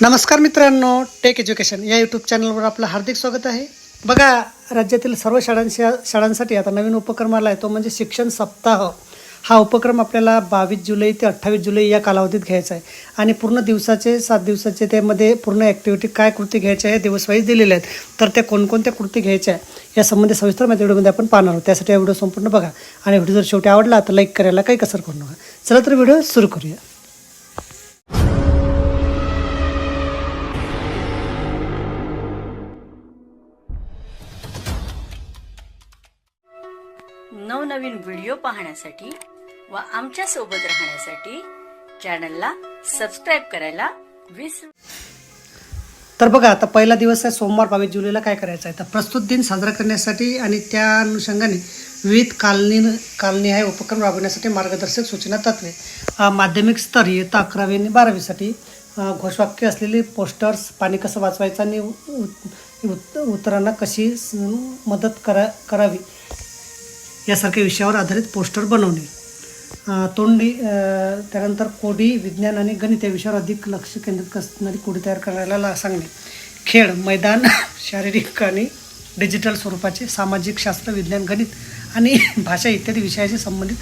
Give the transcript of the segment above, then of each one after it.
नमस्कार मित्रांनो take education या यूट्यूब चॅनलवर आपलं हार्दिक स्वागत आहे. बघा राज्यातील सर्व शाळांच्या शाळांसाठी आता नवीन उपक्रम आला आहे तो म्हणजे शिक्षण सप्ताह. हा उपक्रम आपल्याला बावीस जुलै ते अठ्ठावीस जुलै या कालावधीत घ्यायचा आहे. आणि पूर्ण दिवसाचे सात दिवसाचे त्यामध्ये पूर्ण ॲक्टिव्हिटी काय कृती घ्यायच्या आहे दिवसवाईज दिलेल्या आहेत. तर त्या कोणकोणत्या कृती घ्यायच्या आहे या संबंधी सविस्तर माहिती व्हिडिओमध्ये आपण पाहणार आहोत. त्यासाठी हा व्हिडिओ संपूर्ण बघा. आणि व्हिडिओ जर शेवटी आवडला तर लाईक करायला काही कसर करू नका. चला तर व्हिडिओ सुरू करूया. नवनवीन व्हिडिओ पाहण्यासाठी व आमच्यासोबत राहण्यासाठी चॅनलला सबस्क्राईब करायला विसरू तर बघा आता पहिला दिवस आहे सोमवार बावीस जुलैला काय करायचं आहे? तर प्रस्तुत दिन साजरा करण्यासाठी आणि त्या अनुषंगाने विविध कालनी कालनी आहे उपक्रम राबवण्यासाठी मार्गदर्शक सूचना तत्वे माध्यमिक स्तर इयत्ता अकरावी आणि बारावीसाठी घोषवाक्य असलेली पोस्टर्स पाणी कसं वाचवायचं आणि उ- उतरांना कशी मदत करा करावी यासारख्या विषयावर आधारित पोस्टर बनवणे तोंडी त्यानंतर कोडी विज्ञान आणि गणित या विषयावर अधिक लक्ष केंद्रित करणारी कोडी तयार करायला ला- सांगणे खेळ मैदान शारीरिक आणि डिजिटल स्वरूपाचे सामाजिक शास्त्र विज्ञान गणित आणि भाषा इत्यादी विषयाशी संबंधित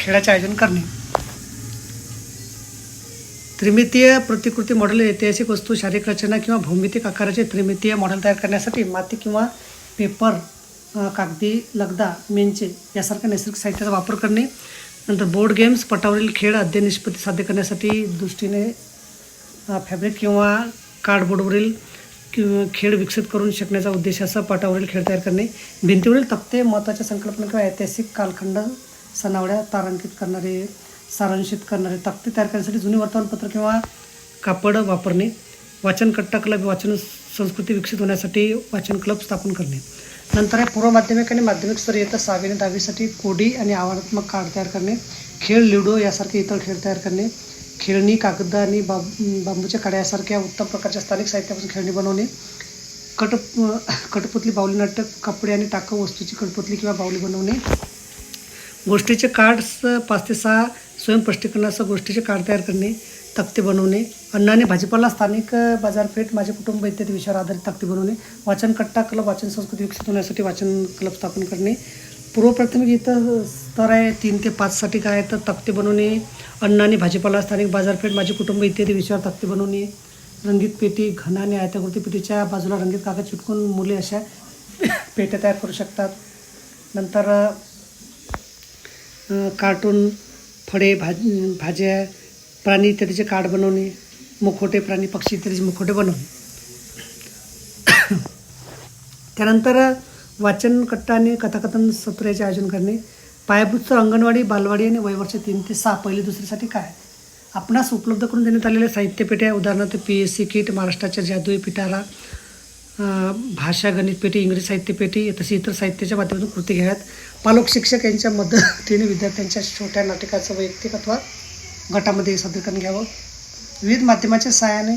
खेळाचे आयोजन करणे. त्रिमितीय प्रतिकृती मॉडेल ऐतिहासिक वस्तू शारीरिक रचना किंवा भौमितिक आकाराचे त्रिमितीय मॉडेल तयार करण्यासाठी माती किंवा पेपर कागदी लगदा मेंचे यासारख्या नैसर्गिक साहित्याचा वापर करणे नंतर बोर्ड गेम्स पटावरील खेळ अध्ययन निष्पत्ती साध्य करण्यासाठी दृष्टीने फॅब्रिक किंवा कार्डबोर्डवरील खेळ विकसित करून शिकण्याचा उद्देश असा पटावरील खेळ तयार करणे भिंतीवरील तक्ते महत्त्वाच्या संकल्पना किंवा ऐतिहासिक कालखंड सनावड्या तारांकित करणारे सारांशित करणारे तक्ते तयार करण्यासाठी जुनी वर्तमानपत्र किंवा कापड वापरणे वाचन कट्टा क्लब वाचन संस्कृती विकसित होण्यासाठी वाचन क्लब स्थापन करणे. नंतर आहे पूर्व माध्यमिक आणि माध्यमिक स्तर येतं सहावी आणि दहावीसाठी कोडी आणि आव्हानात्मक कार्ड तयार करणे खेळ लुडो यासारखे इतर खेळ तयार करणे खेळणी कागद आणि बाब बांबूच्या काड्या यासारख्या उत्तम प्रकारच्या स्थानिक साहित्यापासून खेळणी बनवणे कट कटपुतली बाहुली नाटक कपडे आणि टाकाऊ वस्तूची कटपुतली किंवा बाहुली बनवणे. गोष्टीचे कार्ड्स पाच ते सहा स्वयंस्पष्टीकरणासह गोष्टीचे कार्ड तयार करणे. तक्ते बनवणे अन्न आणि भाजीपाला स्थानिक बाजारपेठ माझे कुटुंब इत्यादी विषयावर आधारित तक्ते बनवणे वाचन कट्टा क्लब वाचन संस्कृती विकसित होण्यासाठी वाचन क्लब स्थापन करणे पूर्व प्राथमिक इथं स्तर आहे तीन ते पाचसाठी काय तर तक्ते बनवणे अन्न आणि भाजीपाला स्थानिक बाजारपेठ माझे कुटुंब इत्यादी विषयावर तक्ते बनवणे रंगीत पेटी घन आणि आयताकृती पेटीच्या बाजूला रंगीत कागद चिटकून मुले अशा पेट्या तयार करू शकतात. नंतर कार्टून फळे भाज भाज्या प्राणी इत्यादीचे कार्ड बनवणे मुखोटे प्राणी पक्षी इत्यादीचे मुखोटे बनवणे. त्यानंतर वाचन कट्टा आणि कथाकथन सत्राचे आयोजन करणे. पायाभूत अंगणवाडी बालवाडी आणि वयवर्ष तीन ते सहा पहिली दुसरीसाठी काय? आपणास उपलब्ध करून देण्यात आलेल्या साहित्यपेठ्या उदाहरणार्थ पी एस सी किट महाराष्ट्राच्या जादुई पिटारा भाषा गणित पेटी इंग्रजी साहित्य पेटी तशी इतर साहित्याच्या माध्यमातून कृती घ्याव्यात पालक शिक्षक यांच्या मदतीने विद्यार्थ्यांच्या छोट्या नाटकाचं वैयक्तिक अथवा गटामध्ये सादरीकरण घ्यावं. विविध माध्यमाच्या सहाय्याने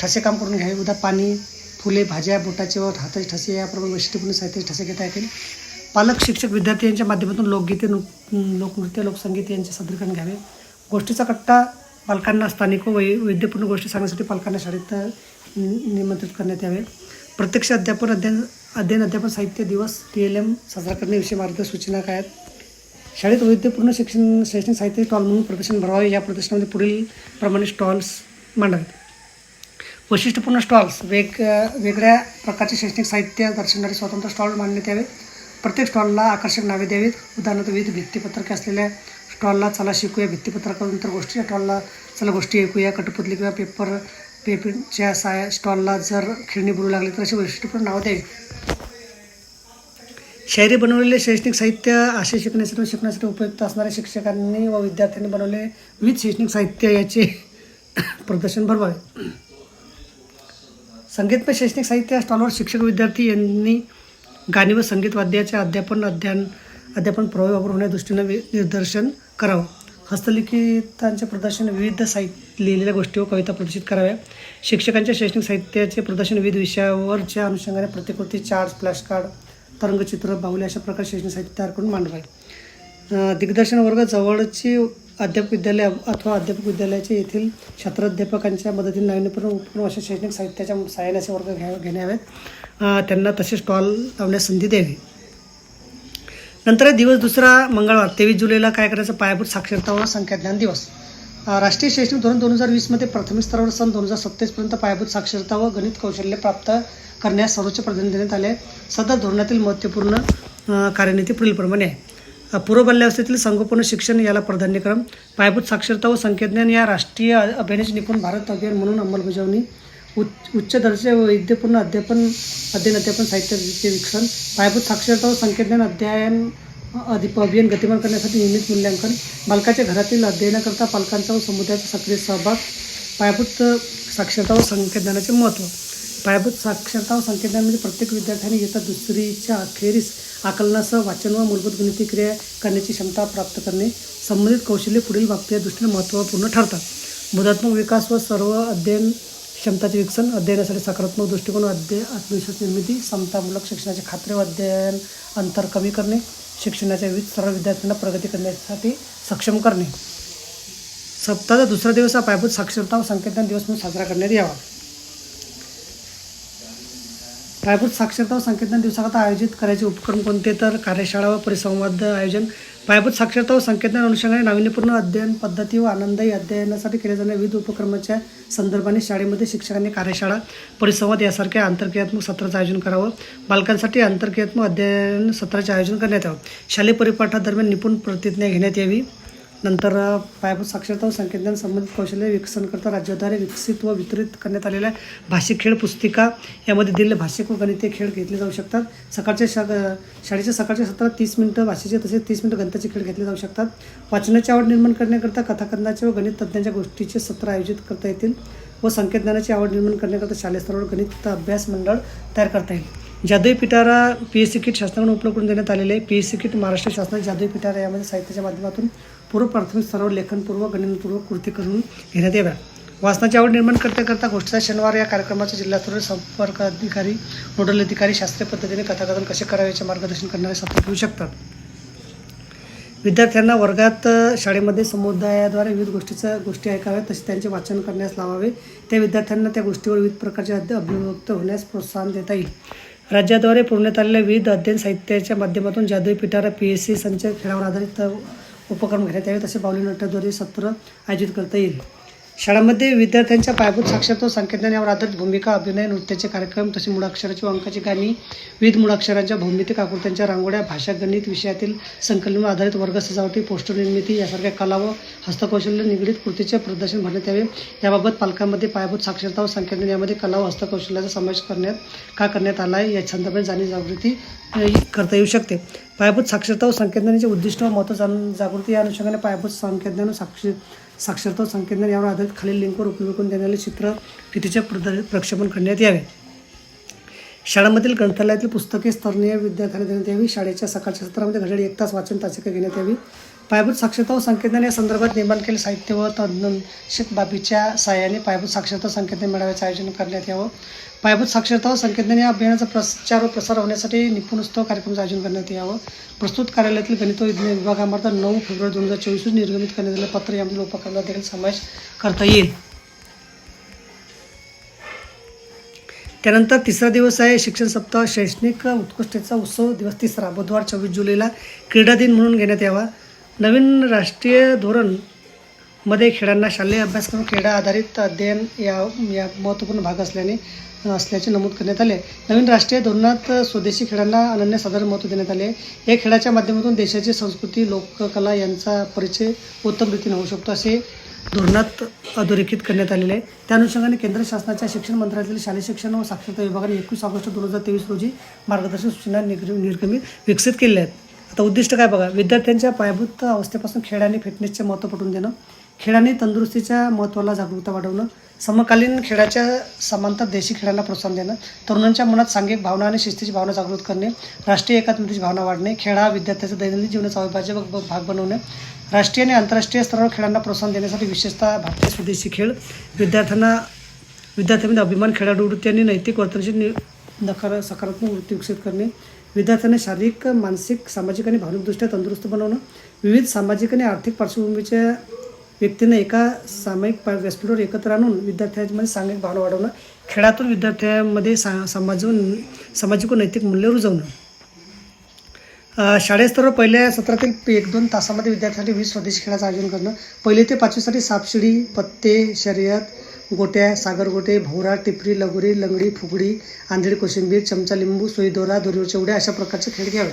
ठसे काम करून घ्यावे. उदा पाणी फुले भाज्या बोटाचे व हाताचे ठसे याप्रमाणे वैशिष्ट्यपूर्ण साहित्याचे ठसे घेता येतील. पालक शिक्षक विद्यार्थी यांच्या माध्यमातून लोकगीते नु लोकनृत्य लोकसंगीत यांचे सादरीकरण घ्यावे. गोष्टीचा कट्टा पालकांना स्थानिक व वै वैद्यपूर्ण गोष्टी सांगण्यासाठी पालकांना शाळेत निमंत्रित करण्यात यावे. प्रत्यक्ष अध्यापन अध्ययन अध्ययन अध्यापन साहित्य दिवस टी एल एम साजरा करण्याविषयी मार्गदर्शक सूचना काय आहेत? शाळेत वैद्यपूर्ण शिक्षण शैक्षणिक साहित्य स्टॉल म्हणून प्रदर्शन भरावे या प्रदर्शनामध्ये पुढील प्रमाणे स्टॉल्स मांडावेत. वैशिष्ट्यपूर्ण स्टॉल्स वेग वेगळ्या प्रकारचे शैक्षणिक साहित्य दर्शवणारे स्वतंत्र स्टॉल मांडण्यात यावे प्रत्येक स्टॉलला आकर्षक नावे द्यावीत. उदाहरणार्थ विविध भित्तीपत्रके असलेल्या स्टॉलला चला शिकूया. भित्तीपत्रकानंतर गोष्टी स्टॉलला चला गोष्टी ऐकूया. कटपुतली किंवा पेपर पेपरच्या साया स्टॉलला जर खेळणी बोलू लागली तर अशी वैशिष्ट्यपूर्ण नावं द्यावी शायरी बनवलेले शैक्षणिक साहित्य असे शिकण्यासाठी व शिकण्यासाठी उपयुक्त असणाऱ्या शिक्षकांनी व विद्यार्थ्यांनी बनवले विविध शैक्षणिक साहित्य याचे प्रदर्शन भरवावे. संगीतमय शैक्षणिक साहित्य स्टॉलवर शिक्षक विद्यार्थी यांनी गाणी व संगीत वाद्याचे अध्यापन अध्ययन अध्यापन प्रभावी वापर होण्या दृष्टीनं वि- निर्दर्शन करावं. हस्तलिखितांचे प्रदर्शन विविध साहित्य लिहिलेल्या गोष्टी व कविता प्रदर्शित कराव्या. शिक्षकांच्या शैक्षणिक साहित्याचे प्रदर्शन विविध विषयावरच्या अनुषंगाने प्रतिकृती चार्ट फ्लॅश कार्ड तरंगचित्र बाहुली अशा प्रकारे शैक्षणिक साहित्य तयार करून मांडवावे आहे. दिग्दर्शन वर्ग जवळची अध्यापक विद्यालय अथवा अध्यापक विद्यालयाचे येथील छात्राध्यापकांच्या मदतीने नाविन्यपूर्ण उपक्रम अशा शैक्षणिक साहित्याच्या सहाय्याने असे वर्ग घ्या घेण्यावेत त्यांना तसे स्टॉल लावण्यास संधी द्यावी. नंतर दिवस दुसरा मंगळवार तेवीस जुलैला काय करायचं? पायाभूत साक्षरता व संख्याज्ञान दिवस. राष्ट्रीय शैक्षणिक धोरण दोन हजार वीसमध्ये प्राथमिक स्तरावर सन दोन हजार सत्तावीसपर्यंत पायाभूत साक्षरता व गणित कौशल्य प्राप्त करण्यास सर्वोच्च प्राधान्य देण्यात आले. आहे सदर धोरणातील महत्त्वपूर्ण कार्यनीती पुढीलप्रमाणे आहे. पूर्वबाल्यावस्थेतील संगोपन शिक्षण याला प्राधान्यक्रम. पायाभूत साक्षरता व संख्याज्ञान या राष्ट्रीय अभियानाची निपुण भारत अभियान म्हणून अंमलबजावणी. उच्च उच्च दर्जाचे वैद्यपूर्ण अध्यापन अध्ययन अध्यापन साहित्याचे विकसन पायाभूत साक्षरता व संख्याज्ञान अध्ययन अधिक अभियान गतिमान करण्यासाठी नियमित मूल्यांकन बालकाच्या घरातील अध्ययनाकरता पालकांचा व समुदायाचा सक्रिय सहभाग पायाभूत साक्षरता व संख्याज्ञानाचे महत्त्व. पायाभूत साक्षरता व संख्याज्ञान म्हणजे प्रत्येक विद्यार्थ्याने येत्या दुसरीच्या अखेरीस आकलनासह वाचन व मूलभूत गणिती क्रिया करण्याची क्षमता प्राप्त करणे संबंधित कौशल्य पुढील बाबतीत दृष्टीने महत्त्वपूर्ण ठरतात. बोधात्मक विकास व सर्व अध्ययन क्षमताचे विकसन अध्ययनासाठी सकारात्मक दृष्टिकोन अध्यय आत्मविश्वास निर्मिती समतामूलक शिक्षणाचे खात्री व अध्ययन अंतर कमी करणे शिक्षणाच्या विविध सर्व विद्यार्थ्यांना प्रगती करण्यासाठी सक्षम करणे. सप्ताहाचा दुसरा दिवस हा पायाभूत साक्षरता व संकेतन दिवस म्हणून साजरा करण्यात यावा. पायाभूत साक्षरता व संकेतन दिवसाकरता आयोजित करायचे उपक्रम कोणते? तर कार्यशाळा व परिसंवाद आयोजन पायाभूत साक्षरता व संकेतना अनुषंगाने नाविन्यपूर्ण अध्ययन पद्धती व आनंदाई अध्ययनासाठी केल्या जाणाऱ्या विविध उपक्रमाच्या संदर्भाने शाळेमध्ये शिक्षकांनी कार्यशाळा परिसंवाद यासारख्या आंतरक्रियात्मक सत्राचं आयोजन करावं. बालकांसाठी आंतरक्रियात्मक अध्ययन सत्राचे आयोजन करण्यात यावं. शालेय परिपाठादरम्यान निपुण प्रतिज्ञा घेण्यात यावी. नंतर पायाभूत साक्षरता व संकेतज्ञान संबंधित कौशल्य विकसनकरता राज्याद्वारे विकसित व वितरित करण्यात आलेल्या भाषिक खेळ पुस्तिका यामध्ये दिलेले भाषिक व गणितीय खेळ घेतले जाऊ शकतात. सकाळच्या शा शाळेच्या सकाळच्या सत्रात तीस मिनिटं भाषेचे तसेच तीस मिनिटं गणिताचे खेळ घेतले जाऊ शकतात. वाचनाची आवड निर्माण करण्याकरता कथाकथनाचे व गणित तज्ज्ञांच्या गोष्टीचे सत्र आयोजित करता येतील व संकेतज्ञानाची आवड निर्माण करण्याकरता शालेय स्तरावर गणित अभ्यास मंडळ तयार करता येईल. जादुई पिटारा पी एस सी किट शासनाकडून उपलब्ध करून देण्यात आलेले आहे P S C kit Maharashtra शासनाचे जादुई पिटारा यामध्ये साहित्याच्या माध्यमातून पूर्व प्राथमिक स्तरावर लेखनपूर्व गणनपूर्व कृती करून घेण्यात याव्या. वाचनाची आवड निर्माण करता करता गोष्टीचा शनिवार या कार्यक्रमाच्या जिल्हास्तरीय संपर्क अधिकारी नोडल अधिकारी शास्त्रीय पद्धतीने कथाकथन कसे करावे याचे मार्गदर्शन करणारे सत्र घेऊ शकतात. विद्यार्थ्यांना वर्गात शाळेमध्ये समुदायाद्वारे विविध गोष्टीचं गोष्टी ऐकाव्यात तसे त्यांचे वाचन करण्यास लावावे. त्या विद्यार्थ्यांना त्या गोष्टीवर विविध प्रकारचे अध्य अभिव्यक्त होण्यास प्रोत्साहन देता येईल. राज्याद्वारे पुरवण्यात आलेल्या विविध अध्ययन साहित्याच्या माध्यमातून जादुई पिटारा पी एस सी संच खेळावर आधारित उपक्रम घेण्यात यावे तसे पावले नाट्याद्वारे सत्र आयोजित करता येईल. शाळांमध्ये विद्यार्थ्यांच्या पायाभूत साक्षरता व संकेतन यावर आधारित भूमिका अभिनय नृत्याचे कार्यक्रम तसे मुळाक्षराची अंकाची गाणी विविध मुळाक्षरांच्या भौमितिक आकृत्यांच्या रांगोळ्या भाषा गणित विषयातील संकलनावर आधारित वर्ग सजावटी पोस्टर निर्मिती यासारख्या कला व हस्तकौशल्य निगडीत कृतीचे प्रदर्शन भरण्यात यावे. याबाबत पालकांमध्ये पायाभूत साक्षरता व संकेतन यामध्ये कला व हस्तकौशल्याचा समावेश करण्यात का करण्यात आला आहे या संदर्भात जाणीव जागृती करता येऊ शकते. पायाभूत साक्षरता व संकेतनाचे उद्दिष्ट व महत्त्व जाण जागृती या अनुषंगाने पायाभूत संकेतन साक्षर साक्षरता संकेतन यावर आधारित खालील लिंकवर उपयोग करून देण्याचे चित्र फितीचे प्रद प्रक्षेपण करण्यात यावे. शाळांमधील ग्रंथालयातील पुस्तके स्तरणीय विद्यार्थ्यांना देण्यात यावी. शाळेच्या सकाळच्या सत्रामध्ये घड्याळी एक तास वाचन तासिका घेण्यात यावी. पायाभूत साक्षरता व संकेतन या संदर्भात निर्माण केले साहित्य व तज्ञ बाबीच्या सहाय्याने पायाभूत साक्षरता संकेतन मेळाव्याचे आयोजन करण्यात यावं. पायाभूत साक्षरता व संकेतन या अभियानाचा प्रचार व प्रसार होण्यासाठी निपुण उत्सव कार्यक्रमाचं आयोजन करण्यात यावं. प्रस्तुत कार्यालयातील गणित व विज्ञान विभागामार्फत नऊ फेब्रुवारी दोन हजार चोवीस रोजी निर्गमित करण्यात आलेलं पत्र यामधील उपक्रमात देखील समावेश करता येईल. त्यानंतर तिसरा दिवस आहे शिक्षण सप्ताह. शैक्षणिक उत्कृष्टतेचा उत्सव दिवस तिसरा. बुधवार चोवीस जुलैला क्रीडा दिन म्हणून घेण्यात यावा. नवीन राष्ट्रीय धोरणमध्ये खेळांना शालेय अभ्यासक्रम क्रीडा आधारित अध्ययन या या महत्त्वपूर्ण भाग असल्याने असल्याचे नमूद करण्यात आले. नवीन राष्ट्रीय धोरणात स्वदेशी खेळांना अनन्यसाधारण महत्त्व देण्यात आले. या खेळाच्या माध्यमातून देशाची संस्कृती लोककला यांचा परिचय उत्तम रीतीने होऊ शकतो असे धोरणात अधोरेखित करण्यात आलेले. आहे त्या अनुषंगाने केंद्र शासनाच्या शिक्षण मंत्रालयातील शालेय शिक्षण व साक्षरता विभागाने एकवीस ऑगस्ट दोन हजार तेवीस रोजी मार्गदर्शक सूचना निर्गमित विकसित केल्या आहेत. आता उद्दिष्ट काय बघा विद्यार्थ्यांच्या पायाभूत अवस्थेपासून खेळ आणि फिटनेसचे महत्त्व पटवून देणं खेळाने तंदुरुस्तीच्या महत्त्वाला जागरूकता वाढवणं समकालीन खेळाच्या समांतर देशी खेळांना प्रोत्साहन देणं तरुणांच्या मनात सांघिक भावना आणि शिस्तीची भावना जागृत करणे राष्ट्रीय एकात्मतेची भावना वाढणे खेळ हा विद्यार्थ्याचा दैनंदिन जीवनाचा अविभाज्य भाग बनवणे राष्ट्रीय आणि आंतरराष्ट्रीय स्तरावर खेळांना प्रोत्साहन देण्यासाठी विशेषतः भारतीय स्वदेशी खेळ विद्यार्थ्यांना विद्यार्थ्यांमध्ये अभिमान खेळाडू वृत्ती आणि नैतिक वर्तनाची नि नकार सकारात्मक वृत्ती विकसित करणे विद्यार्थ्यांना शारीरिक मानसिक सामाजिक आणि भावनिकदृष्ट्या तंदुरुस्त बनवणं विविध सामाजिक आणि आर्थिक पार्श्वभूमीच्या व्यक्तींना एका सामायिक पा- व्यासपीठावर एकत्र आणून विद्यार्थ्यांमध्ये सांघिक भावना वाढवणं खेळातून विद्यार्थ्यांमध्ये सा समाजून सामाजिक व नैतिक मूल्य रुजवणं. शाळेस्तरावर पहिल्या सत्रातील एक दोन तासामध्ये विद्यार्थ्यांसाठी वीस स्वदेशी खेळाचं आयोजन करणं पहिले ते पाचवीसाठी सापशिडी पत्ते शर्यत गोट्या सागरगोटे भोवरा टिपरी लगोरी लंगडी फुगडी आंधळी कोशिंबीर चमचा लिंबू सोयीदोरा दोरीवरच्या उड्या अशा प्रकारचे खेळ घ्यावे.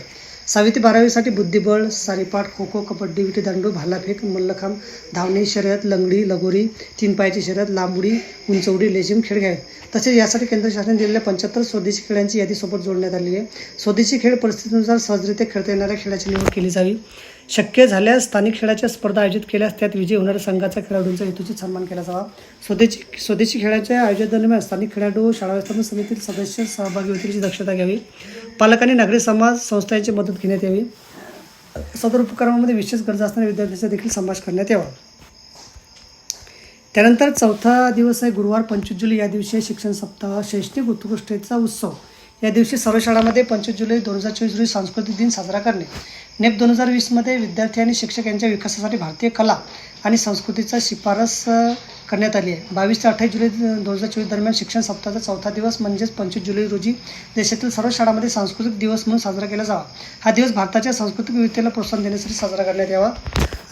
सहावी ते बारावीसाठी बुद्धिबळ सारीपाठ खो खो कबड्डी विटीदांडू भालाफेक मल्लखांब धावणे शर्यत लंगडी लगोरी तीन पायाची शर्यत लांबडी उंचवडी लेझिम खेळ घ्यावेत तसेच यासाठी केंद्र शासनाने दिलेल्या पंच्याहत्तर स्वदेशी खेळांची यादी सोबत जोडण्यात आली आहे. स्वदेशी खेळ परिस्थितीनुसार सहजरित्या खेळता येणाऱ्या खेळाची निवड केली जावी. शक्य झाल्यास स्थानिक खेळाच्या स्पर्धा आयोजित केल्यास त्यात विजयी होणाऱ्या संघाचा खेळाडूंचा हेतूची सन्मान केला जावा. स्वदेशी स्वदेशी खेळाच्या आयोजनादरम्यान स्थानिक खेळाडू शाळा व्यवस्थापन समितीतील सदस्य सहभागी होतील याची दक्षता घ्यावी. पालकांनी नागरी समाज संस्थांची मदत घेण्यात यावी. सदर उपक्रमामध्ये विशेष गरजा असणाऱ्या विद्यार्थ्यांचा देखील समावेश करण्यात यावा. त्यानंतर चौथा दिवस आहे गुरुवार पंचवीस जुलै या दिवशी शिक्षण सप्ताह शैक्षणिक उत्कृष्टतेचा उत्सव. या दिवशी सर्व शाळांमध्ये पंचवीस जुलै दोन हजार चोवीस रोजी सांस्कृतिक दिन साजरा करणे. नेप दोन हजार वीसमध्ये विद्यार्थी आणि शिक्षक यांच्या विकासासाठी भारतीय कला आणि संस्कृतीचा शिफारस करण्यात आली आहे. बावीस ते अठ्ठावीस जुलै दोन हजार चोवीस दरम्यान शिक्षण सप्ताहाचा चौथा दिवस म्हणजेच पंचवीस जुलै रोजी देशातील सर्व शाळांमध्ये सांस्कृतिक दिवस म्हणून साजरा केला जावा. हा दिवस भारताच्या सांस्कृतिक विविधतेला प्रोत्साहन देण्यासाठी साजरा करण्यात यावा.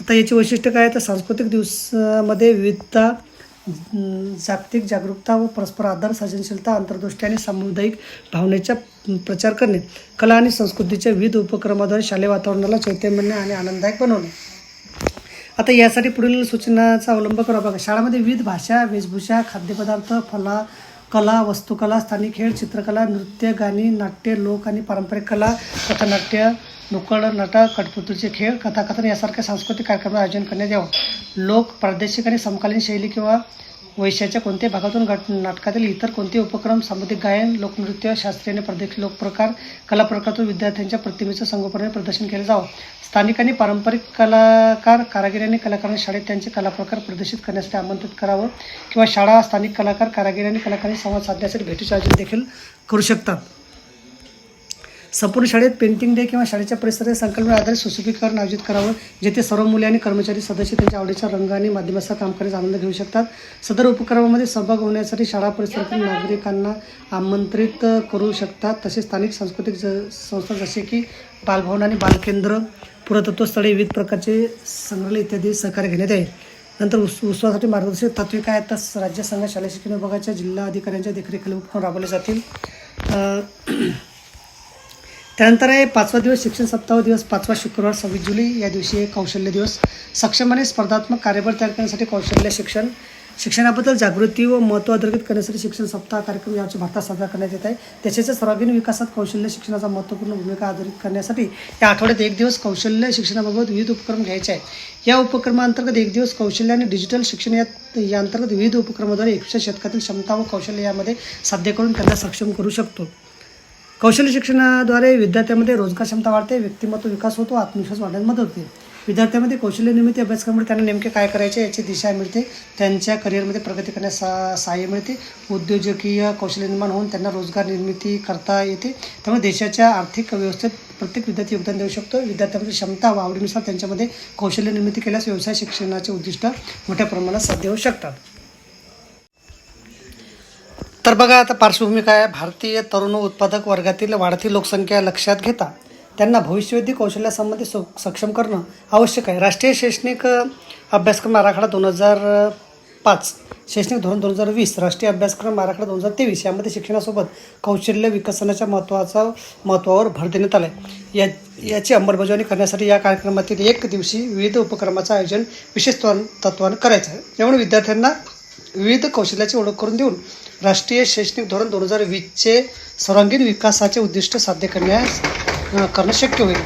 आता याची वैशिष्ट्य काय आहे? तर सांस्कृतिक दिवसामध्ये विविधता जागतिक जागरूकता व परस्पर आदर सर्जनशीलता अंतर्दृष्टी आणि सामुदायिक भावनेचा प्रचार करणे कला आणि संस्कृतीच्या विविध उपक्रमाद्वारे शालेय वातावरणाला चैतन्य आणि आनंददायक बनवणे. आता यासाठी पुढील सूचनाचा अवलंब करावा बघा शाळामध्ये विविध भाषा वेशभूषा खाद्यपदार्थ फला कला वस्तुकला स्थानिक खेळ चित्रकला नृत्य गाणी नाट्य लोक आणि पारंपरिक कला कथानाट्य नुक्कड नाटक कठपुतळीचे खेळ कथाकथन यासारख्या सांस्कृतिक कार्यक्रमाचं आयोजन करण्यात यावं. लोक प्रादेशिक आणि समकालीन शैली किंवा वैश्याच्या कोणत्याही भागातून गट नाटकातील इतर कोणतेही उपक्रम सामुदायिक गायन लोकनृत्य शास्त्रीय आणि प्रदेश लोकप्रकार कला प्रकारातून विद्यार्थ्यांच्या प्रतिमेचं संगोपनाने प्रदर्शन केलं जावं. स्थानिक आणि पारंपरिक कलाकार कारागिरी आणि कलाकारांनी शाळेत त्यांचे कलाप्रकार प्रदर्शित करण्यासाठी आमंत्रित करावं किंवा शाळा स्थानिक कलाकार कारागिरी आणि कलाकारांनी संवाद साधण्यासाठी भेटीचे आयोजन देखील करू शकतात. संपूर्ण शाळेत पेंटिंग डे किंवा शाळेच्या परिसरात संकल्पना आधारित सुशोभीकरण आयोजित करावं जेथे सर्व मुले आणि कर्मचारी सदस्य त्यांच्या आवडीच्या रंग आणि माध्यमाचा काम करण्याचा आनंद घेऊ शकतात. सदर उपक्रमामध्ये सहभाग होण्यासाठी शाळा परिसरातील नागरिकांना आमंत्रित करू शकतात. तसेच स्थानिक सांस्कृतिक ज संस्था जसे की बालभवन आणि बालकेंद्र पुरातत्व स्थळे विविध प्रकारचे संग्रहालय इत्यादी सहकार्य घेण्यात येईल. नंतर उस उत्सवासाठी मार्गदर्शक तत्वे काय आहेत? तर राज्य संघ शालेय शिक्षण विभागाच्या जिल्हा अधिकाऱ्यांच्या देखरेखीला उपक्रम राबवले जातील. त्यानंतर आहे पाचवा दिवस शिक्षण सप्ताह दिवस पाचवा शुक्रवार सव्वीस जुलै या दिवशी एक कौशल्य दिवस. सक्षम आणि स्पर्धात्मक कार्यबळ तयार करण्यासाठी कौशल्य शिक्षण. शिक्षणाबद्दल जागृती व महत्त्व अधोरेखित करण्यासाठी शिक्षण सप्ताह कार्यक्रम यावर्षी भारतात साजरा करण्यात येत आहे. त्याच्याच्या सर्वांगीण विकासात कौशल्य शिक्षणाचा महत्त्वपूर्ण भूमिका आधारित करण्यासाठी या आठवड्यात एक दिवस कौशल्य शिक्षणाबाबत विविध उपक्रम घ्यायचे आहेत. या उपक्रमाअंतर्गत एक दिवस कौशल्य आणि डिजिटल शिक्षण या या अंतर्गत विविध उपक्रमाद्वारे एकशे शतकातील क्षमता व कौशल्य यामध्ये साध्य करून त्यांना सक्षम करू शकतो. कौशल्य शिक्षणाद्वारे विद्यार्थ्यांमध्ये रोजगार क्षमता वाढते व्यक्तिमत्व विकास होतो आत्मविश्वास वाढण्यास मदत होते. विद्यार्थ्यांमध्ये कौशल्य निर्मिती अभ्यासक्रमामुळे त्यांना नेमके काय करायचे याची दिशा मिळते. त्यांच्या करिअरमध्ये प्रगती करण्यास सा सहाय्य मिळते. उद्योजकीय कौशल्य निर्माण होऊन त्यांना रोजगार निर्मिती करता येते. त्यामुळे देशाच्या आर्थिक व्यवस्थेत प्रत्येक विद्यार्थी योगदान देऊ शकतो. विद्यार्थ्यांमध्ये क्षमता व आवडीनुसार त्यांच्यामध्ये कौशल्य निर्मिती केल्यास व्यवसाय शिक्षणाचे उद्दिष्ट मोठ्या प्रमाणात साध्य होऊ शकतात. तर बघा आता पार्श्वभूमी काय भारतीय तरुण उत्पादक वर्गातील वाढती लोकसंख्या लक्षात घेता त्यांना भविष्यवेधी कौशल्यासंबंधी स सक्षम करणं आवश्यक आहे. राष्ट्रीय शैक्षणिक अभ्यासक्रम आराखडा दोन हजार पाच शैक्षणिक धोरण दोन हजार वीस राष्ट्रीय अभ्यासक्रम आराखडा दोन हजार तेवीस यामध्ये शिक्षणासोबत कौशल्य विकसनाच्या महत्त्वाचा महत्त्वावर भर देण्यात आला आहे या याची अंमलबजावणी करण्यासाठी या कार्यक्रमातील एक दिवशी विविध उपक्रमाचं आयोजन विशेष तत्वान तत्वानं करायचं आहे. त्यामुळे विद्यार्थ्यांना विविध कौशल्याची ओळख करून देऊन राष्ट्रीय शैक्षणिक धोरण दोन हजार वीसचे सर्वांगीण विकासाचे उद्दिष्ट साध्य करण्यास करणं शक्य होईल.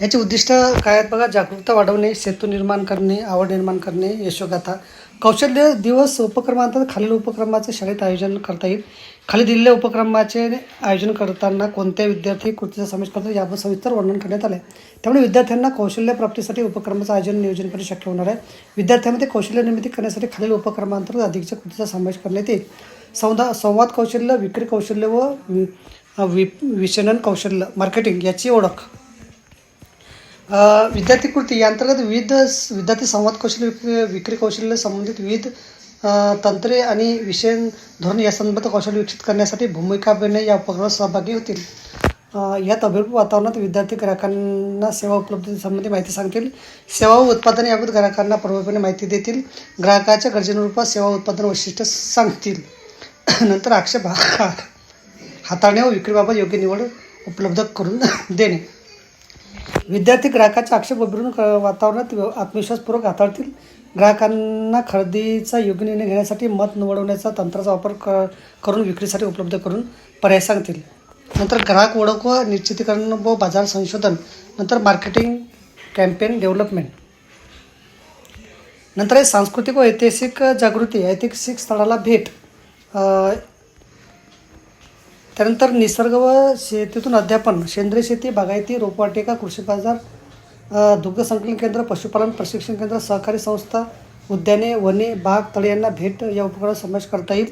याचे उद्दिष्ट काय आहेत बघा? जागरूकता वाढवणे सेतू निर्माण करणे आवड निर्माण करणे यशोगाथा. कौशल्य दिवस उपक्रमांतर्गत खालील उपक्रमाचे शाळेत आयोजन करता येईल. खाली दिलेल्या उपक्रमाचे आयोजन करताना कोणत्या विद्यार्थी कृतीचा समावेश करतात याबद्दल सविस्तर वर्णन करण्यात आले आहे त्यामुळे विद्यार्थ्यांना कौशल्य प्राप्तीसाठी उपक्रमाचं आयोजन नियोजन करणे शक्य होणार आहे. विद्यार्थ्यांमध्ये कौशल्य निर्मिती करण्यासाठी खालील उपक्रमांतर्गत अधिकच्या कृतीचा समावेश करण्यात येईल. संवाद संवाद कौशल्य विक्री कौशल्य व वि- वि कौशल्य मार्केटिंग याची ओळख. विद्यार्थी कृती यांतर्गत विविध विद्यार्थी संवाद कौशल्य विक्री विक्री कौशल्य संबंधित विविध तंत्रे आणि विषय धोरण या संबंध कौशल्य विकसित करण्यासाठी भूमिका अभिनय या उपक्रमात सहभागी होतील. यात अभिरूप वातावरणात विद्यार्थी ग्राहकांना सेवा उपलब्धतेसंबंधी माहिती सांगतील. सेवा व उत्पादने याबद्दल ग्राहकांना प्रभावीपणे माहिती देतील. ग्राहकाच्या गरजेनुरूपात सेवा उत्पादन वैशिष्ट्य सांगतील. नंतर आक्षेप हाताळणे व विक्रीबाबत योग्य निवड उपलब्ध करून देणे. विद्यार्थी ग्राहकाचे आक्षेप उभारून वातावरणात आत्मविश्वासपूर्वक हाताळतील. ग्राहकांना खरेदीचा योग्य निर्णय घेण्यासाठी मत निवडवण्याचा तंत्राचा वापर क करून विक्रीसाठी उपलब्ध करून पर्याय सांगतील. नंतर ग्राहक ओळख व निश्चितीकरण व बाजार संशोधन. नंतर मार्केटिंग कॅम्पेन डेव्हलपमेंट. नंतर आहे सांस्कृतिक व ऐतिहासिक जागृती ऐतिहासिक स्थळाला भेट. त्यानंतर निसर्ग व शेतीतून अध्यापन सेंद्रिय शेती बागायती रोपवाटिका कृषी बाजार दुग्ध संकलन केंद्र पशुपालन प्रशिक्षण केंद्र सहकारी संस्था उद्याने वने बाग तळे यांना भेट या उपक्रमात समावेश करता येईल.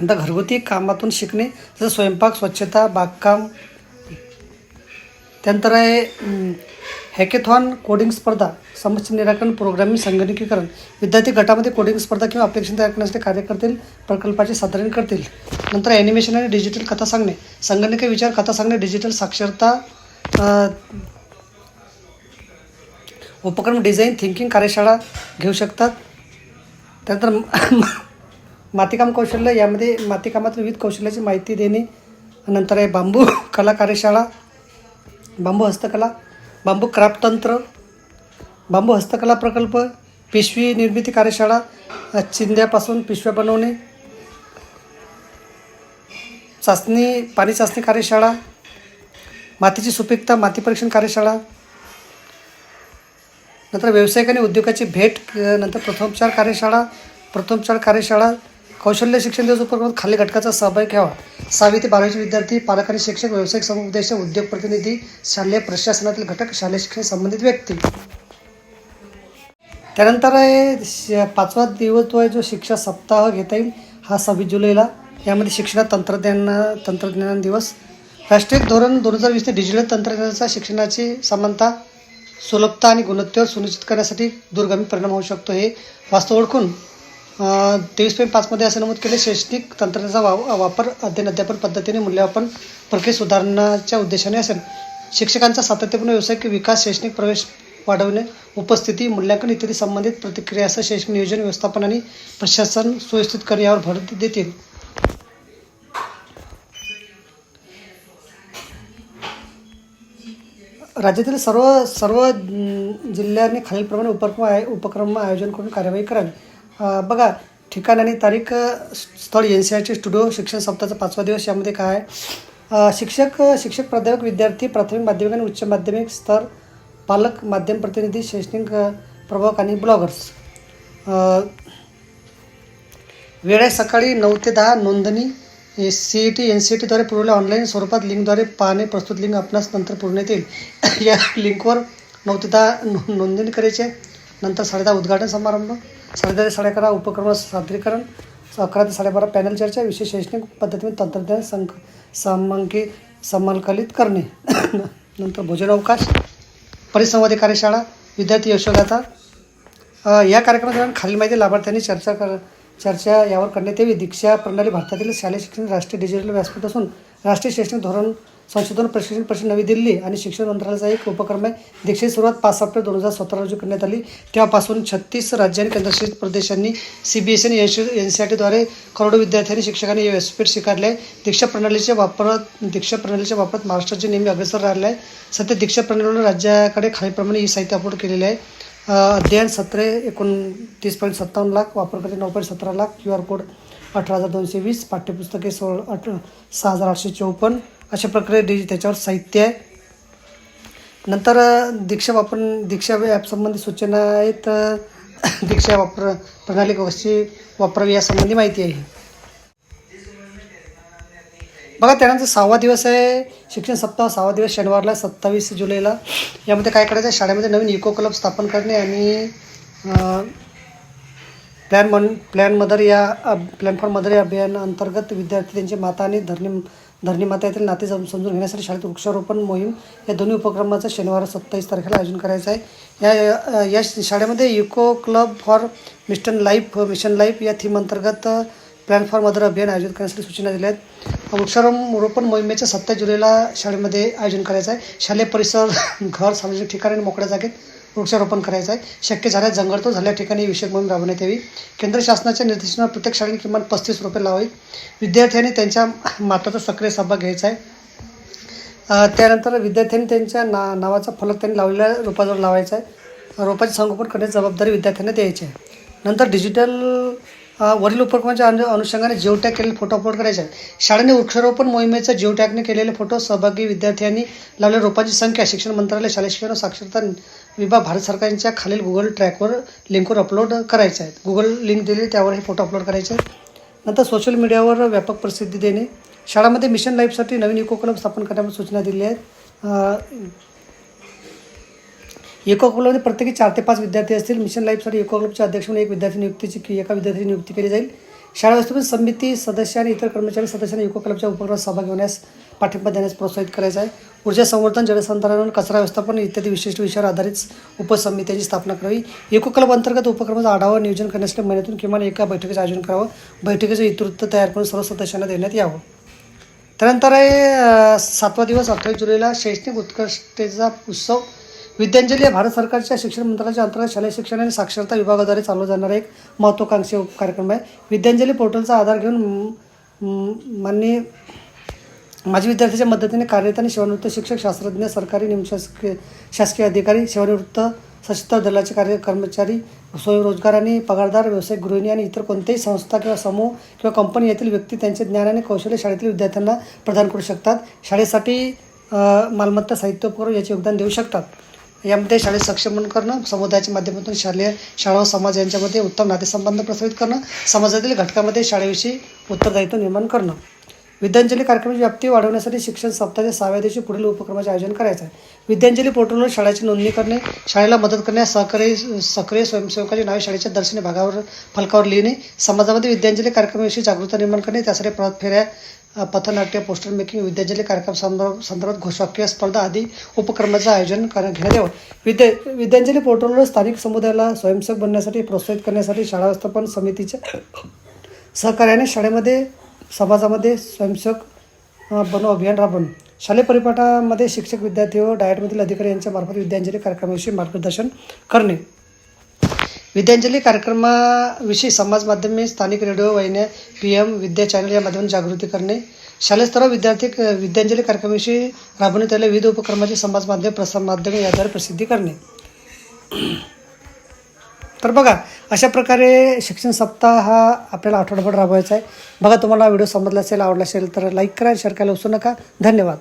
नंतर घरगुती कामातून शिकणे जसं स्वयंपाक स्वच्छता बागकाम त्यानंतर आहे हॅकेथॉन कोडिंग स्पर्धा समस्या निराकरण प्रोग्रामिंग संगणकीकरण विद्यार्थी गटामध्ये कोडिंग स्पर्धा किंवा ॲप्लिकेशन तयार करण्यासाठी कार्य करतील प्रकल्पाचे सादरीकरण करतील. नंतर ॲनिमेशन आणि डिजिटल कथा सांगणे संगणकीय विचार कथा सांगणे डिजिटल साक्षरता उपक्रम डिझाईन थिंकिंग कार्यशाळा घेऊ शकतात. त्यानंतर मातीकाम कौशल्य यामध्ये मातीकामातील विविध कौशल्याची माहिती देणे. नंतर आहे बांबू कला कार्यशाळा बांबू हस्तकला. बांबू क्राफ्ट तंत्र बांबू हस्तकला प्रकल्प पिशवी निर्मिती कार्यशाळा चिंध्यापासून पिशव्या बनवणे चाचणी पाणी चाचणी कार्यशाळा मातीची सुपीकता माती परीक्षण कार्यशाळा नंतर व्यावसायिक आणि उद्योगाची भेट नंतर प्रथमोपचार कार्यशाळा प्रथमोपचार कार्यशाळा कौशल्य शिक्षण दिवस उपक्रमात खाली घटकाचा सहभाग घ्यावा. सहावी ते बारावीचे विद्यार्थी पालक आणि शिक्षक व्यावसायिक समुपदेशक उद्योग प्रतिनिधी शालेय प्रशासनातील घटक शालेय शिक्षण संबंधित व्यक्ती. त्यानंतर आहे श- पाचवा दिवस जो आहे जो शिक्षा सप्ताह घेता येईल हा सव्वीस जुलैला. यामध्ये शिक्षणात तंत्रज्ञान तंत्रज्ञान दिवस. राष्ट्रीय धोरण दोन हजार वीस ते डिजिटल तंत्रज्ञानाचा शिक्षणाची समानता सुलभता आणि गुणवत्तेवर सुनिश्चित करण्यासाठी दूरगामी परिणाम होऊ शकतो हे वास्तव ओळखून तेवीस पॉईंट पाचमध्ये असं नमूद केले शैक्षणिक तंत्रज्ञानाचा वा वापर अध्ययन अध्यापन पद्धतीने मूल्यमापन प्रक्रिया सुधारण्याच्या उद्देशाने असेल. शिक्षकांचा सातत्यपूर्ण व्यावसायिक विकास शैक्षणिक प्रवेश वाढवणे उपस्थिती मूल्यांकन इत्यादी संबंधित प्रतिक्रियासह शैक्षणिक नियोजन व्यवस्थापन आणि प्रशासन सुव्यवस्थित करणे यावर भर देतील. राज्यातील सर्व सर्व जिल्ह्यांनी खालीलप्रमाणे उपक्रम आय उपक्रम आयोजन करून कार्यवाही करावी. बघा ठिकाण आणि तारीख स्थळ एन सी आयचे स्टुडिओ शिक्षण सप्ताहाचा पाचवा दिवस यामध्ये काय आहे? शिक्षक शिक्षक प्राध्यापक विद्यार्थी प्राथमिक माध्यमिक आणि उच्च माध्यमिक स्तर पालक माध्यम प्रतिनिधी शैक्षणिक प्रभावक आणि ब्लॉगर्स. वेळ आहे सकाळी नऊ ते दहा नोंदणी C E T N C E टीद्वारे पुरवल्या ऑनलाईन स्वरूपात लिंकद्वारे पाहणे प्रस्तुत लिंक आपणास नंतर पुरवण्यात येईल. या लिंकवर नऊ ते दहा नोंदणी करायची आहे. नंतर साडेदहा उद्घाटन समारंभ साडेदहा ते साडे अकरा उपक्रम सादरीकरण अकरा ते साडेबारा पॅनल चर्चा विशेष शैक्षणिक पद्धतीने तंत्रज्ञान संक समांकी समाकलित करणे. नंतर भोजनावकाश परिसंवादी कार्यशाळा विद्यार्थी यशोगाथा. या कार्यक्रमादरम्यान खालील माहिती लाभार्थ्यांनी चर्चा कर चर्चा यावर करण्यात यावी. दीक्षा प्रणाली भारतातील शालेय शिक्षण राष्ट्रीय डिजिटल व्यासपीठ असून राष्ट्रीय शैक्षणिक धोरण संशोधन प्रशिक्षण परिषद नवी दिल्ली आणि शिक्षण मंत्रालयाचा एक उपक्रम आहे. दीक्षेची सुरुवात पाच सप्टेंबर दोन हजार सतरा रोजी करण्यात आली. तेव्हापासून छत्तीस राज्य आणि केंद्रशासित प्रदेशांनी सी बी एस आणि एन सी आर टीद्वारे करोडो विद्यार्थ्यांनी शिक्षकांनी व्यासपीठ स्वीकारले आहे. दीक्षा प्रणालीच्या वापरात दीक्षा प्रणालीच्या वापरात महाराष्ट्राचे नेहमी अग्रेसर राहिले आहे. सध्या दीक्षा प्रणालीवर राज्याकडे खालीप्रमाणे ही साहित्य अपलोड केलेले आहे. अध्ययन सत्रे एकोणतीस पॉईंट सत्तावन्न लाख वापरकर्ते नऊ पॉईंट सतरा लाख क्यू आर कोड अठरा हजार दोनशे वीस पाठ्यपुस्तके सोळ अठ सहा हजार आठशे चौपन्न अशा प्रकारे डिजि त्याच्यावर साहित्य आहे. नंतर दीक्षा वापर दीक्षा ॲपसंबंधी सूचना आहेत. दीक्षा वापर प्रणाली कशी वापरावी यासंबंधी माहिती आहे. बघा त्यानंतर सहावा दिवस आहे. शिक्षण सप्ताह सहावा दिवस शनिवारला सत्तावीस जुलैला. यामध्ये काय करायचं? आहे शाळेमध्ये नवीन इको क्लब स्थापन करणे आणि प्लॅन मन प्लॅन मदर या प्लॅनफॉर्म प्लॅन फॉर मदर या अभियानाअंतर्गत विद्यार्थी त्यांची माता आणि धरणी धरणी माता येथील नाते सम- समजून घेण्यासाठी शाळेत वृक्षारोपण मोहीम या दोन्ही उपक्रमाचं शनिवार सत्तावीस तारखेला आयोजन करायचं आहे. या या शाळेमध्ये eco club for mission life mission life या थीम अंतर्गत अ, प्लॅन फॉर मदर अभियान आयोजित करण्यासाठी सूचना दिल्या आहेत. वृक्षारोपण मोहिमेचं सत्तावीस जुलैला शाळेमध्ये आयोजन करायचं आहे. शालेय परिसर घर सार्वजनिक ठिकाणी आणि मोकळ्या जागेत वृक्षारोपण करायचं आहे शक्य झाल्यास जंगलतोड झाल्या ठिकाणी विषयक विषय राबवण्यात यावी. केंद्र शासनाच्या निर्देशनावर प्रत्येक शाळेने किमान पस्तीस रुपये लावावी. विद्यार्थ्यांनी त्यांच्या माताचा सक्रिय सहभाग घ्यायचा आहे त्यानंतर विद्यार्थ्यांनी त्यांच्या ना नावाचा फलक त्यांनी लावलेल्या रोपाजवळ लावायचा आहे रोपाचे संगोपन करण्याची जबाबदारी विद्यार्थ्यांना द्यायची आहे नंतर डिजिटल वरील उपक्रमाच्या अनु अनुषंगाने जिओटॅग केलेले फोटो अपलोड करायचे आहेत. शाळेने वृक्षारोपण मोहिमेचा जिओटॅगने केलेले फोटो सहभागी विद्यार्थ्यांनी लावलेल्या रोपांची संख्या शिक्षण मंत्रालय शालेय शिक्षण साक्षरता विभाग भारत सरकारच्या खालील गुगल ट्रॅकवर लिंकवर अपलोड करायचे आहेत. गुगल लिंक दिली त्यावर हे फोटो अपलोड करायचे आहेत. नंतर सोशल मीडियावर व्यापक प्रसिद्धी देणे. शाळामध्ये मिशन लाईफसाठी नवीन इको क्लब स्थापन करण्यावर सूचना दिल्या आहेत. इको क्लबमध्ये प्रत्येकी चार ते पाच विद्यार्थी असतील. मिशन लाईफसाठी इको क्लबचे अध्यक्ष म्हणून एक विद्यार्थी नियुक्तीची की एका विद्यार्थी नियुक्ती केली जाईल. शाळा व्यवस्थापन समिती सदस्य आणि इतर कर्मचारी सदस्यांना इको क्लबच्या उपक्रमात सहभाग घेण्यास पाठिंबा देण्यास प्रोत्साहित करायचं आहे. ऊर्जा संवर्धन जलसंधारण कचरा व्यवस्थापन इत्यादी विशिष्ट विषयावर आधारित उपसमित्यांची स्थापना करावी. इको क्लब अंतर्गत उपक्रमाचा आढावा नियोजन करण्यासाठी महिन्यातून किमान एका बैठकीचं आयोजन करावं. बैठकीचं इतृत्व तयार करून सर्व सदस्यांना देण्यात यावं. त्यानंतर आहे सातवा दिवस अठ्ठावीस जुलैला शैक्षणिक उत्कृष्टतेचा उत्सव. विद्यांजली हे भारत सरकारच्या शिक्षण मंत्रालयाच्या अंतर्गत शालेय शिक्षण आणि साक्षरता विभागाद्वारे चालवला जाणारा एक महत्त्वाकांक्षी कार्यक्रम आहे. विद्यांजली पोर्टलचा आधार घेऊन माननीय माजी विद्यार्थ्यांच्या मदतीने कार्यरत आणि सेवानिवृत्त शिक्षक शास्त्रज्ञ सरकारी निमशासकीय शासकीय अधिकारी सेवानिवृत्त सशस्त्र दलाचे कार्य कर्मचारी स्वयंरोजगार आणि पगारदार व्यावसायिक गृहिणी आणि इतर कोणत्याही संस्था किंवा समूह किंवा कंपनी येथील व्यक्ती त्यांचे ज्ञान आणि कौशल्य शाळेतील विद्यार्थ्यांना प्रदान करू शकतात. शाळेसाठी मालमत्ता साहित्य उपकरण याचे योगदान देऊ शकतात. यामध्ये शाळेत सक्षम करणं समुदायाच्या माध्यमातून शालेय शाळा व समाज यांच्यामध्ये उत्तम नातेसंबंध प्रसारित करणं समाजातील घटकामध्ये शाळेविषयी उत्तरदायित्व निर्माण करणं. विद्यांजली कार्यक्रमाची व्याप्ती वाढवण्यासाठी शिक्षण सप्ताहाच्या सहाव्या दिवशी पुढील उपक्रमाचे आयोजन करायचं आहे. विद्यांजली पोर्टलवर शाळेची नोंदणी करणे शाळेला मदत करण्यास सहकारी सक्रिय स्वयंसेवकाची नावे शाळेच्या दर्शनी भागावर फलकावर लिहिणे समाजामध्ये विद्यांजली कार्यक्रमाविषयी जागरूकता निर्माण करणे त्यासाठी प्रत फेऱ्या पथनाट्य पोस्टर मेकिंग विद्याजली कार्यक्रम संदर्भ संदर्भात घोषवाक्य स्पर्धा आदी उपक्रमाचं आयोजन करण्यात घेण्यात यावं. विद्या विद्यांजली पोर्टलवर स्थानिक समुदायाला स्वयंसेवक बनण्यासाठी प्रोत्साहित करण्यासाठी शाळा व्यवस्थापन समितीच्या सहकार्याने शाळेमध्ये समाजामध्ये स्वयंसेवक बनव अभियान राबवून. शालेय परिपाठामध्ये शिक्षक विद्यार्थी व डायटमधील अधिकारी यांच्या मार्फत विद्यांजली कार्यक्रमाविषयी मार्गदर्शन करणे. विद्यांजली कार्यक्रमाविषयी समाज माध्यमे स्थानिक रेडिओ वाहिन्या पी एम विद्या चॅनल या माध्यमातून जागृती करणे. शालेय स्तरावर विद्यार्थी विद्यांजली कार्यक्रमाविषयी राबवण्यात आलेल्या विविध उपक्रमाची समाज माध्यम प्रसार माध्यमे याद्वारे प्रसिद्धी करणे. तर बघा अशा प्रकारे शिक्षण सप्ताह हा आपल्याला आठवडाभर राबवायचा आहे. बघा तुम्हाला व्हिडिओ समजला असेल आवडला असेल तर लाईक करा शेअर करायला विसरू नका. धन्यवाद.